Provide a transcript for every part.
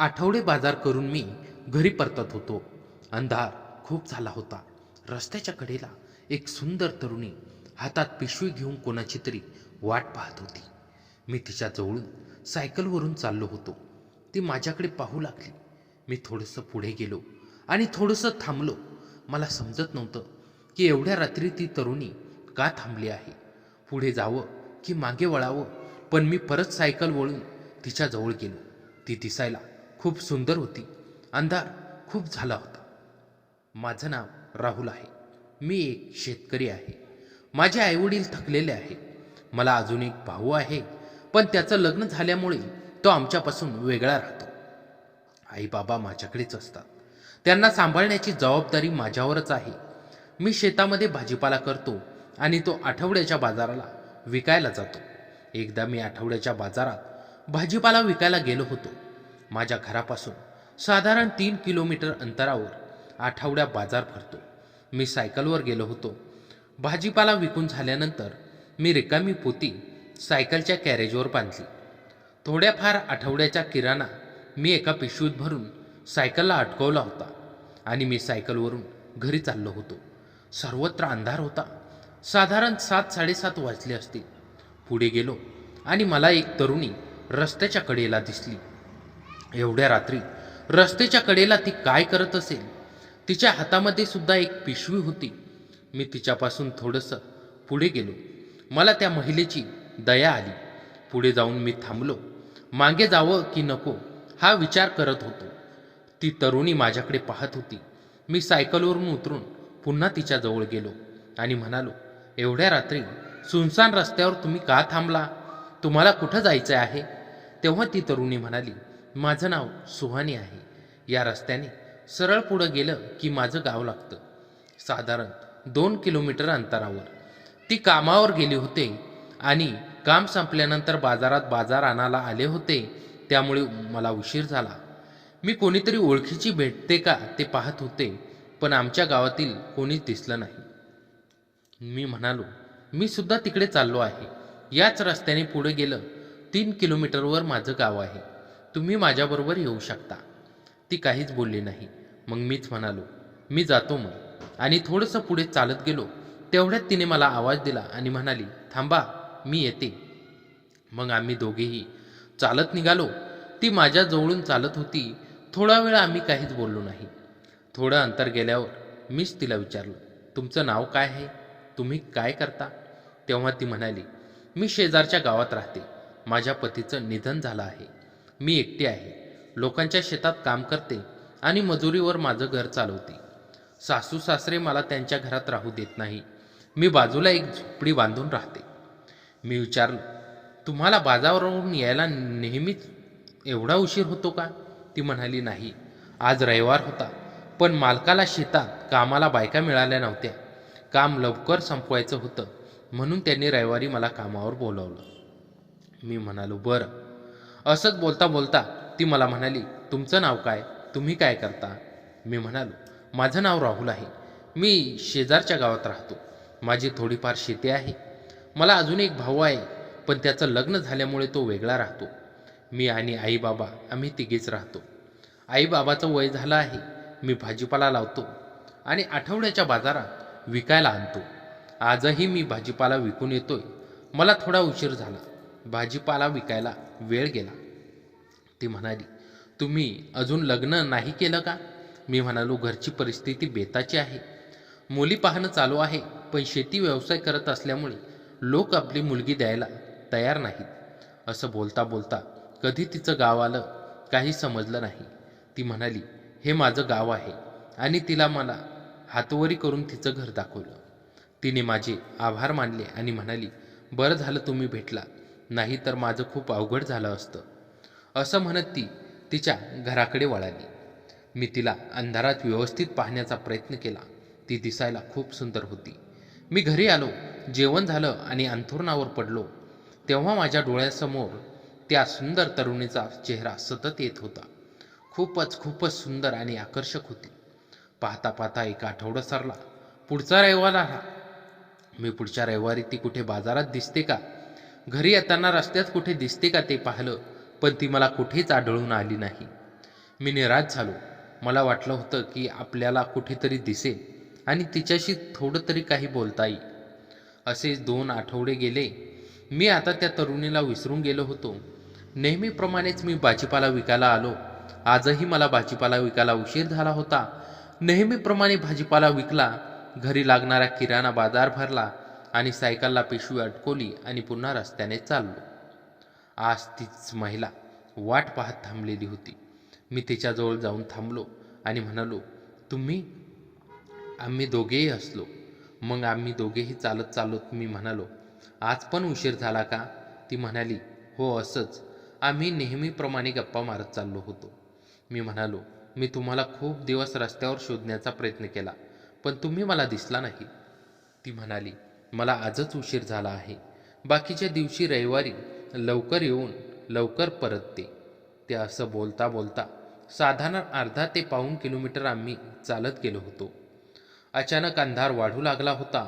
आठवडे बाजार करून मी घरी परतत होतो. अंधार खूप झाला होता. रस्त्याच्या कडेला एक सुंदर तरुणी हातात पिशवी घेऊन कोणाची तरी वाट पाहत होती. मी तिच्या जवळून सायकलवरून चाललो होतो. ती माझ्याकडे पाहू लागली. मी थोडंसं पुढे गेलो आणि थोडंसं थांबलो. मला समजत नव्हतं की एवढ्या रात्री ती तरुणी का थांबली आहे. पुढे जावं की मागे वळावं पण मी परत सायकल वळून तिच्या जवळ गेलो. ती दिसायला खूप सुंदर होती. अंधार खूप झाला होता. माझं नाव राहुल आहे. मी एक शेतकरी आहे. माझे आईवडील थकलेले आहे मला अजून एक भाऊ आहे. पण त्याचं लग्न झाल्यामुळे तो आमच्यापासून वेगळा राहतो. आई बाबा माझ्याकडेच असतात. त्यांना सांभाळण्याची जबाबदारी माझ्यावरच आहे. मी शेतामध्ये भाजीपाला करतो आणि तो आठवड्याच्या बाजाराला विकायला जातो. एकदा मी आठवड्याच्या बाजारात भाजीपाला विकायला गेलो होतो. माझ्या घरापासून साधारण तीन किलोमीटर अंतरावर आठवड्या बाजार भरतो. मी सायकलवर गेलो होतो. भाजीपाला विकून झाल्यानंतर मी रिकामी पोती सायकलच्या कॅरेजवर बांधली. थोड्याफार आठवड्याच्या किराणा मी एका पिशवीत भरून सायकलला अटकवला होता आणि मी सायकलवरून घरी चाललो होतो. सर्वत्र अंधार होता. साधारण सात साडेसात वाजले असतील. पुढे गेलो आणि मला एक तरुणी रस्त्याच्या कडेला दिसली. एवढ्या रात्री रस्त्याच्या कडेला ती काय करत असेल? तिच्या हातामध्ये सुद्धा एक पिशवी होती. मी तिच्यापासून थोडंसं पुढे गेलो. मला त्या महिलेची दया आली. पुढे जाऊन मी थांबलो. मागे जावं की नको हा विचार करत होतो. ती तरुणी माझ्याकडे पाहत होती. मी सायकलवरून उतरून पुन्हा तिच्याजवळ गेलो आणि म्हणालो एवढ्या रात्री सुनसान रस्त्यावर तुम्ही का थांबला? तुम्हाला कुठं जायचं आहे? तेव्हा ती तरुणी म्हणाली माझं नाव सुहानी आहे. या रस्त्याने सरळ पुढं गेलं की माझं गाव लागतं. साधारण दोन किलोमीटर अंतरावर. ती कामावर गेली होते आणि काम संपल्यानंतर बाजारात बाजार आणायला आले होते त्यामुळे मला उशीर झाला. मी कोणीतरी ओळखीची भेटते का ते पाहत होते पण आमच्या गावातील कोणीच दिसलं नाही. मी म्हणालो मी सुद्धा तिकडे चाललो आहे. याच रस्त्याने पुढे गेलं. तीन किलोमीटरवर माझं गाव आहे. तुम्ही माझ्याबरोबर येऊ शकता. ती काहीच बोलली नाही. मग मीच म्हणालो मी जातो मग. आणि थोडंसं पुढे चालत गेलो. तेवढ्यात तिने मला आवाज दिला आणि म्हणाली थांबा मी येते. मग आम्ही दोघेही चालत निघालो. ती माझ्या जवळून चालत होती. थोडा वेळ आम्ही काहीच बोललो नाही. थोडं अंतर गेल्यावर मीच तिला विचारलं तुमचं नाव काय आहे? तुम्ही काय करता? तेव्हा ती म्हणाली मी शेजारच्या गावात राहते. माझ्या पतीचं निधन झालं आहे. मी एकटी आहे. लोकांच्या शेतात काम करते आणि मजुरीवर माझं घर चालवते. सासू सासरे मला त्यांच्या घरात राहू देत नाही. मी बाजूला एक झोपडी बांधून राहते. मी विचारलं तुम्हाला बाजारावरून यायला नेहमीच एवढा उशीर होतो का? ती म्हणाली नाही. आज रविवार होता पण मालकाला शेतात कामाला बायका मिळाल्या नव्हत्या. काम लवकर संपवायचं होतं म्हणून त्यांनी रविवारी मला कामावर बोलावलं. मी म्हणालो बरं. असंच बोलता बोलता ती मला म्हणाली तुमचं नाव काय? तुम्ही काय करता? मी म्हणालो माझं नाव राहुल आहे. मी शेजारच्या गावात राहतो. माझी थोडीफार शेती आहे. मला अजून एक भाऊ आहे पण त्याचं लग्न झाल्यामुळे तो वेगळा राहतो. मी आणि आई बाबा आम्ही तिघेच राहतो. आई बाबाचं वय झालं आहे. मी भाजीपाला लावतो आणि आठवड्याच्या बाजारात विकायला आणतो. आजही मी भाजीपाला विकून येतोय. मला थोडा उशीर झाला. भाजीपाला विकायला वेळ गेला. ती म्हणाली तुम्ही अजून लग्न नाही केलं का? मी म्हणालो घरची परिस्थिती बेताची आहे. मुली पाहणं चालू आहे पण शेती व्यवसाय करत असल्यामुळे लोक आपली मुलगी द्यायला तयार नाहीत. असं बोलता बोलता कधी तिचं गाव आलं काही समजलं नाही. ती म्हणाली हे माझं गाव आहे आणि तिला मला हातवरी करून तिचं घर दाखवलं. तिने माझे आभार मानले आणि म्हणाली बरं झालं तुम्ही भेटला नाही तर माझं खूप अवघड झालं असतं. असं म्हणत ती तिच्या घराकडे वळाली. मी तिला अंधारात व्यवस्थित पाहण्याचा प्रयत्न केला. ती दिसायला खूप सुंदर होती. मी घरी आलो जेवण झालं आणि अंथरुणावर पडलो. तेव्हा माझ्या डोळ्यासमोर त्या सुंदर तरुणीचा चेहरा सतत येत होता. खूपच खूपच सुंदर आणि आकर्षक होती. पाहता पाहता एक आठवडा सरला. पुढचा रविवार आला. मी पुढच्या रविवारी ती कुठे बाजारात दिसते का? घरी येताना रस्त्यात कुठे दिसते का ते पाहिलं पण ती मला कुठेच आढळून आली नाही. मी निराश झालो. मला वाटलं होतं की आपल्याला कुठेतरी दिसेल आणि तिच्याशी थोडं तरी काही बोलता येईल असेच दोन आठवडे गेले. मी आता त्या तरुणीला विसरून गेलो होतो. नेहमीप्रमाणेच मी भाजीपाला विकायला आलो. आजही मला भाजीपाला विकायला उशीर झाला होता. नेहमीप्रमाणे भाजीपाला विकला. घरी लागणारा किराणा बाजार भरला. आणि सायकलला पिशवी अटकवली आणि पुन्हा रस्त्याने चाललो. आज तीच महिला वाट पाहत थांबलेली होती. मी तिच्याजवळ जाऊन थांबलो आणि म्हणालो तुम्ही? आम्ही दोघेही हसलो. मग आम्ही दोघेही चालत चालत मी म्हणालो आज पण उशीर झाला का? ती म्हणाली हो असंच. आम्ही नेहमीप्रमाणे गप्पा मारत चाललो होतो. मी म्हणालो मी तुम्हाला खूप दिवस रस्त्यावर शोधण्याचा प्रयत्न केला पण तुम्ही मला दिसला नाही. ती म्हणाली मला आजच उशीर झाला आहे. बाकीच्या दिवशी रविवारी लवकर येऊन लवकर परतते. ते असं बोलता बोलता साधारण अर्धा ते पाऊण किलोमीटर आम्ही चालत गेलो होतो. अचानक अंधार वाढू लागला होता.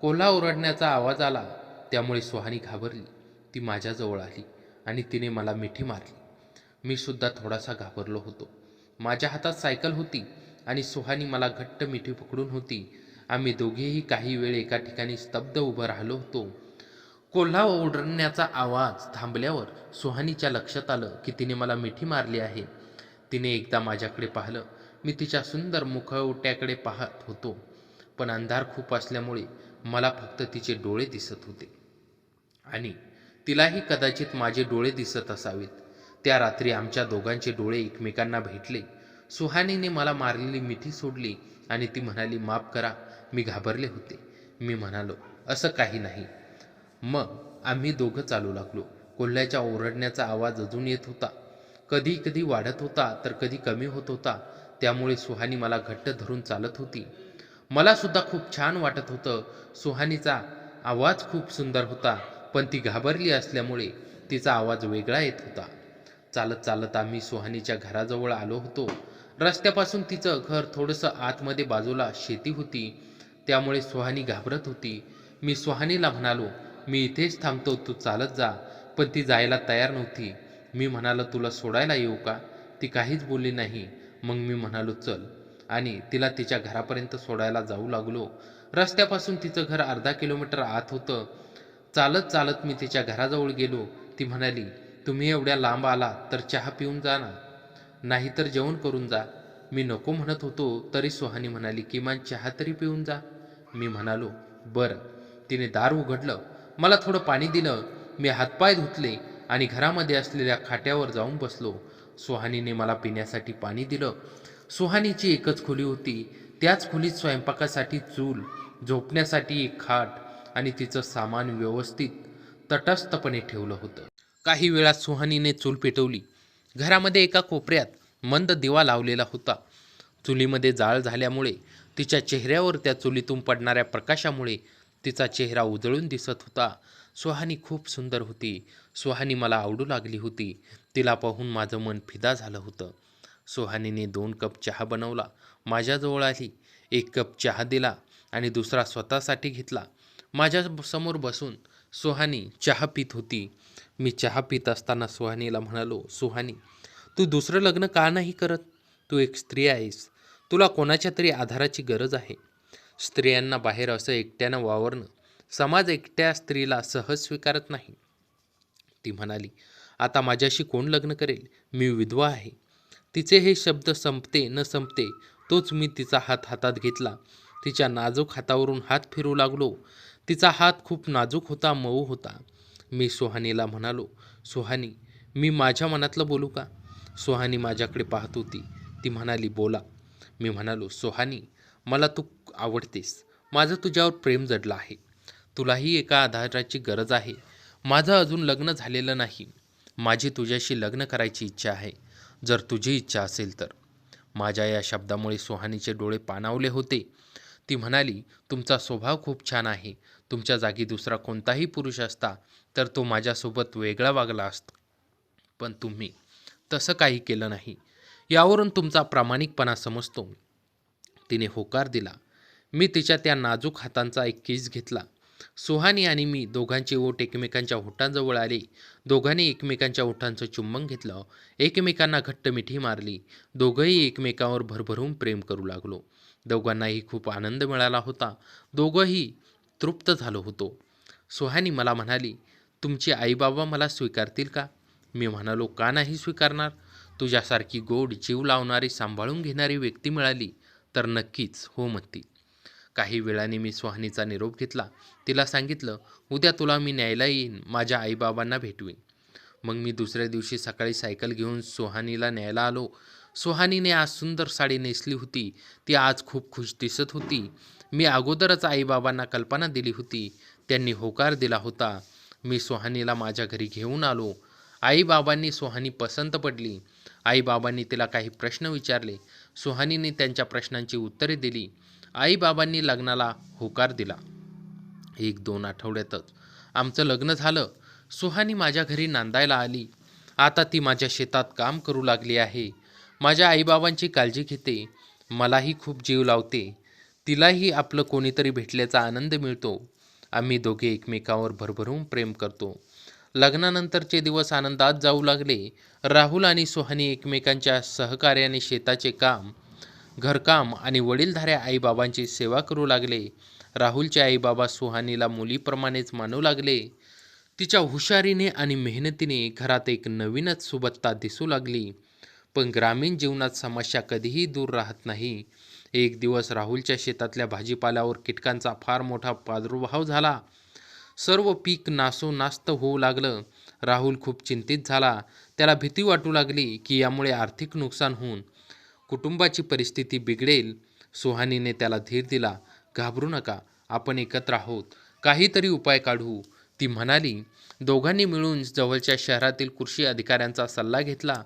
कोल्हा ओरडण्याचा आवाज आला. त्यामुळे सुहानी घाबरली. ती माझ्याजवळ आली आणि तिने मला मिठी मारली. मी सुद्धा थोडासा घाबरलो होतो. माझ्या हातात सायकल होती आणि सुहानी मला घट्ट मिठी पकडून होती. आम्ही दोघेही काही वेळ एका ठिकाणी स्तब्ध उभं राहिलो होतो. कोल्हा ओढण्याचा आवाज थांबल्यावर सुहानीच्या लक्षात आलं की तिने मला मिठी मारली आहे. तिने एकदा माझ्याकडे पाहिलं. मी तिच्या सुंदर मुखवट्याकडे पाहत होतो. पण अंधार खूप असल्यामुळे मला फक्त तिचे डोळे दिसत होते. आणि तिलाही कदाचित माझे डोळे दिसत असावेत. त्या रात्री आमच्या दोघांचे डोळे एकमेकांना भेटले. सुहानीने मला मारलेली मिठी सोडली आणि ती म्हणाली माफ करा. मी घाबरले होते. मी म्हणालो असं काही नाही. मग आम्ही दोघं चालू लागलो. कोल्ह्याच्या ओरडण्याचा आवाज अजून येत होता. कधी कधी वाढत होता तर कधी कमी होत होता. त्यामुळे सुहानी मला घट्ट धरून चालत होती. मला सुद्धा खूप छान वाटत होतं. सुहानीचा आवाज खूप सुंदर होता पण ती घाबरली असल्यामुळे तिचा आवाज वेगळा येत होता. चालत चालत आम्ही सुहानीच्या घराजवळ आलो होतो. रस्त्यापासून तिचं घर थोडंसं आतमध्ये बाजूला शेती होती. त्यामुळे सुहानी घाबरत होती. मी सुहानीला म्हणालो मी इथेच थांबतो तू चालत जा. पण ती जायला तयार नव्हती. मी म्हणालो तुला सोडायला येऊ का? ती काहीच बोलली नाही. मग मी म्हणालो चल. आणि तिला तिच्या घरापर्यंत सोडायला जाऊ लागलो. रस्त्यापासून तिचं घर अर्धा किलोमीटर आत होतं. चालत चालत मी तिच्या घराजवळ गेलो. ती म्हणाली तुम्ही एवढ्या लांब आला तर चहा पिऊन जा ना. नाहीतर जेवण करून जा. मी नको म्हणत होतो तरी सुहानी म्हणाली किमान चहा तरी पिऊन जा. मी म्हणालो बरं. तिने दार उघडलं. मला थोडं पाणी दिलं. मी हातपाय धुतले आणि घरामध्ये असलेल्या खाट्यावर जाऊन बसलो. सुहानीने मला पिण्यासाठी पाणी दिलं. सुहानीची एकच खोली होती. त्याच खोलीत स्वयंपाकासाठी चूल झोपण्यासाठी एक खाट आणि तिचं सामान व्यवस्थित तटस्थपणे ठेवलं होतं. काही वेळात सुहानीने चूल पेटवली. घरामध्ये एका कोपऱ्यात मंद दिवा लावलेला होता. चुलीमध्ये जाळ झाल्यामुळे तिच्या चेहऱ्यावर त्या चुलीतून पडणाऱ्या प्रकाशामुळे तिचा चेहरा उजळून दिसत होता. सुहानी खूप सुंदर होती. सुहानी मला आवडू लागली होती. तिला पाहून माझं मन फिदा झालं होतं. सुहानीने दोन कप चहा बनवला. माझ्याजवळ आली. एक कप चहा दिला आणि दुसरा स्वतःसाठी घेतला. माझ्यासमोर बसून सुहानी चहा पित होती. मी चहा पित असताना सुहानीला म्हणालो सुहानी तू दुसरं लग्न का नाही करत? तू एक स्त्री आहेस. तुला कोणाच्या तरी आधाराची गरज आहे? स्त्रियांना बाहेर असं एकट्यानं वावरणं समाज एकट्या स्त्रीला सहज स्वीकारत नाही. ती म्हणाली आता माझ्याशी कोण लग्न करेल? मी विधवा आहे. तिचे हे शब्द संपते न संपते तोच मी तिचा हात हातात घेतला. तिच्या नाजूक हातावरून हात फिरू लागलो. तिचा हात खूप नाजूक होता मऊ होता. मी सुहानीला म्हणालो सुहानी मी माझ्या मनातलं बोलू का? सुहानी माझ्याकडे पाहत होती. ती म्हणाली बोला. मी म्हणालो सोहानी मला तू आवडतेस. माझं तुझ्यावर प्रेम जडलं आहे. तुलाही एका आधाराची गरज आहे. माझं अजून लग्न झालेलं नाही. माझी तुझ्याशी लग्न करायची इच्छा आहे. जर तुझी इच्छा असेल तर. माझ्या या शब्दामुळे सुहानीचे डोळे पाणावले होते. ती म्हणाली तुमचा स्वभाव खूप छान आहे. तुमच्या जागी दुसरा कोणताही पुरुष असता तर तो माझ्यासोबत वेगळा वागला असतो. पण तुम्ही तसं काही केलं नाही. यावरून तुमचा प्रामाणिकपणा समजतो. तिने होकार दिला. मी तिच्या त्या नाजूक हातांचा एक केस घेतला. सुहानी आणि मी दोघांचे ओठ एकमेकांच्या ओठांजवळ आले. दोघांनी एकमेकांच्या ओठांचं चुंबन घेतलं. एकमेकांना घट्ट मिठी मारली. दोघंही एकमेकांवर भरभरून प्रेम करू लागलो. दोघांनाही खूप आनंद मिळाला होता. दोघंही तृप्त झालो होतो. सुहानी मला म्हणाली तुमचे आईबाबा मला स्वीकारतील का? मी म्हणालो का नाही स्वीकारणार? तुझ्यासारखी गोड जीव लावणारी सांभाळून घेणारी व्यक्ती मिळाली तर नक्कीच हो म्हणती. काही वेळाने मी सुहानीचा निरोप घेतला. तिला सांगितलं उद्या तुला मी न्यायला येईन. माझ्या आईबाबांना भेटवीन. मग मी दुसऱ्या दिवशी सकाळी सायकल घेऊन सुहानीला न्यायला आलो. सुहानीने आज सुंदर साडी नेसली होती. ती आज खूप खुश दिसत होती. मी अगोदरच आईबाबांना कल्पना दिली होती. त्यांनी होकार दिला होता. मी सुहानीला माझ्या घरी घेऊन आलो. आईबाबांनी सुहानी पसंत पडली. आईबाबांनी तिला काही प्रश्न विचारले. सुहानीने त्यांच्या प्रश्नांची उत्तरे दिली. आईबाबांनी लग्नाला होकार दिला. एक दोन आठवड्यातच आमचं लग्न झालं. सुहानी माझ्या घरी नांदायला आली. आता ती माझ्या शेतात काम करू लागली आहे. माझ्या आईबाबांची काळजी घेते. मलाही खूप जीव लावते. तिलाही आपलं कोणीतरी भेटल्याचा आनंद मिळतो. आम्ही दोघे एकमेकांवर भरभरून प्रेम करतो. लग्नानंतरचे दिवस आनंदात जाऊ लागले. राहुल आणि सुहानी एकमेकांच्या सहकार्याने शेताचे काम घरकाम आणि वडीलधाऱ्या आईबाबांची सेवा करू लागले. राहुलचे आईबाबा सुहानीला मुलीप्रमाणेच मानू लागले. तिच्या हुशारीने आणि मेहनतीने घरात एक नवीनच सुबत्ता दिसू लागली. पण ग्रामीण जीवनात समस्या कधीही दूर राहत नाही. एक दिवस राहुलच्या शेतातल्या भाजीपाल्यावर कीटकांचा फार मोठा प्रादुर्भाव झाला. सर्व पीक नासोनास्त होऊ लागलं. राहुल खूप चिंतित झाला. त्याला भीती वाटू लागली की यामुळे आर्थिक नुकसान होऊन कुटुंबाची परिस्थिती बिघडेल. सुहानीने त्याला धीर दिला घाबरू नका आपण एकत्र आहोत. काहीतरी उपाय काढू. ती म्हणाली. दोघांनी मिळून जवळच्या शहरातील कृषी अधिकाऱ्यांचा सल्ला घेतला.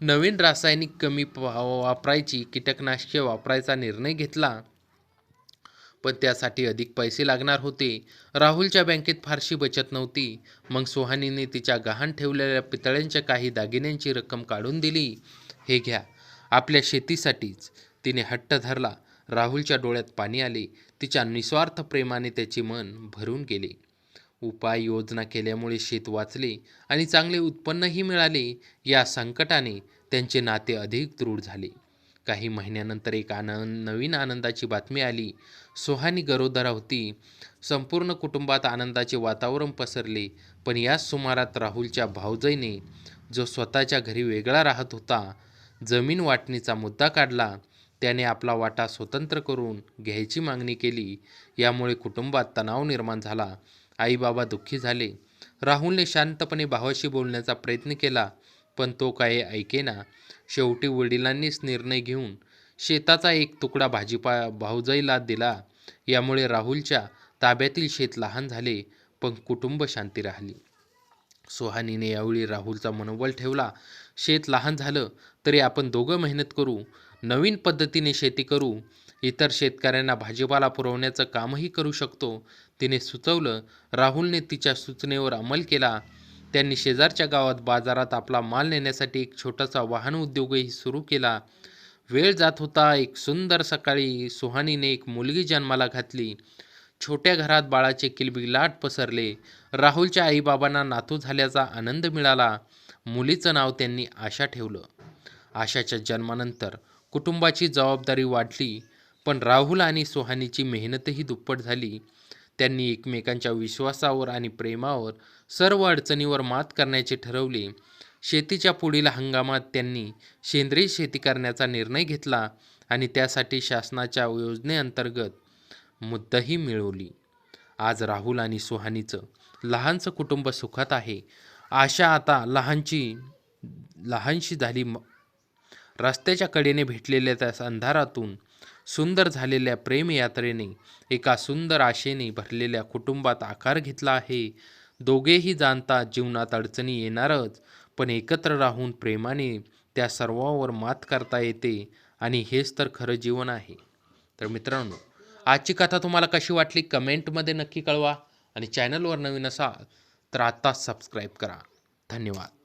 नवीन रासायनिक कमी वापरायची कीटकनाशके वापरायचा निर्णय घेतला. पण त्यासाठी अधिक पैसे लागणार होते. राहुलच्या बँकेत फारशी बचत नव्हती. मग सुहानीने तिच्या गहाण ठेवलेल्या पितळ्यांच्या काही दागिन्यांची रक्कम काढून दिली. हे घ्या आपल्या शेतीसाठीच. तिने हट्ट धरला. राहुलच्या डोळ्यात पाणी आले. तिच्या निस्वार्थ प्रेमाने त्याचे मन भरून गेले. उपाय योजना केल्यामुळे शेत वाचले आणि चांगले उत्पन्नही मिळाले. या संकटाने त्यांचे नाते अधिक दृढ झाले. काही महिन्यानंतर एक आनंद नवीन आनंदाची बातमी आली. सोहानी गरोदरा होती. संपूर्ण कुटुंबात आनंदाचे वातावरण पसरले पण याच सुमारात राहुलच्या भाऊजईने जो स्वतःच्या घरी वेगळा राहत होता जमीन वाटणीचा मुद्दा काढला. त्याने आपला वाटा स्वतंत्र करून घ्यायची मागणी केली. यामुळे कुटुंबात तणाव निर्माण झाला. आईबाबा दुःखी झाले. राहुलने शांतपणे भावाशी बोलण्याचा प्रयत्न केला पण तो काही ऐकेना. शेवटी वडिलांनीच निर्णय घेऊन शेताचा एक तुकडा भाजीपा भाऊजाईला दिला. यामुळे राहुलच्या ताब्यातील शेत लहान झाले पण कुटुंब शांती राहिली. सोहानीने यावेळी राहुलचा मनोबल ठेवला. शेत लहान झालं तरी आपण दोघं मेहनत करू नवीन पद्धतीने शेती करू. इतर शेतकऱ्यांना भाजीपाला पुरवण्याचं कामही करू शकतो. तिने सुचवलं राहुलने तिच्या सूचनेवर अंमल केला. त्यांनी शेजारच्या गावात बाजारात आपला माल नेण्यासाठी एक छोटासा वाहन उद्योगही सुरू केला. वेळ जात होता एक सुंदर सकाळी सुहानीने एक मुलगी जन्माला घातली. छोट्या घरात बाळाचे किलबिलाट पसरले. राहुलच्या आईबाबांना नातू झाल्याचा आनंद मिळाला. मुलीचं नाव त्यांनी आशा ठेवलं. आशाच्या जन्मानंतर कुटुंबाची जबाबदारी वाढली पण राहुल आणि सुहानीची मेहनतही दुप्पट झाली. त्यांनी एकमेकांच्या विश्वासावर आणि प्रेमावर सर्व अडचणीवर मात करण्याचे ठरवले. शेतीच्या पुढील हंगामात त्यांनी सेंद्रिय शेती करण्याचा निर्णय घेतला आणि त्यासाठी शासनाच्या योजनेअंतर्गत मुद्दाही मिळवली. आज राहुल आणि सुहानीचं लहानचं कुटुंब सुखात आहे. आशा आता लहानची लहानशी झाली म- रस्त्याच्या कडेने भेटलेल्या त्या अंधारातून सुंदर झालेल्या प्रेमयात्रेने एका सुंदर आशेने भरलेल्या कुटुंबात आकार घेतला आहे. दोघेही जाणतात जीवनात अडचणी येणारच पण एकत्र राहून प्रेमाने त्या सर्वावर मात करता येते आणि हेच तर खरं जीवन आहे. तर मित्रांनो आजची कथा तुम्हाला कशी वाटली कमेंटमध्ये नक्की कळवा आणि चॅनलवर नवीन असाल तर आत्ताच सबस्क्राईब करा. धन्यवाद.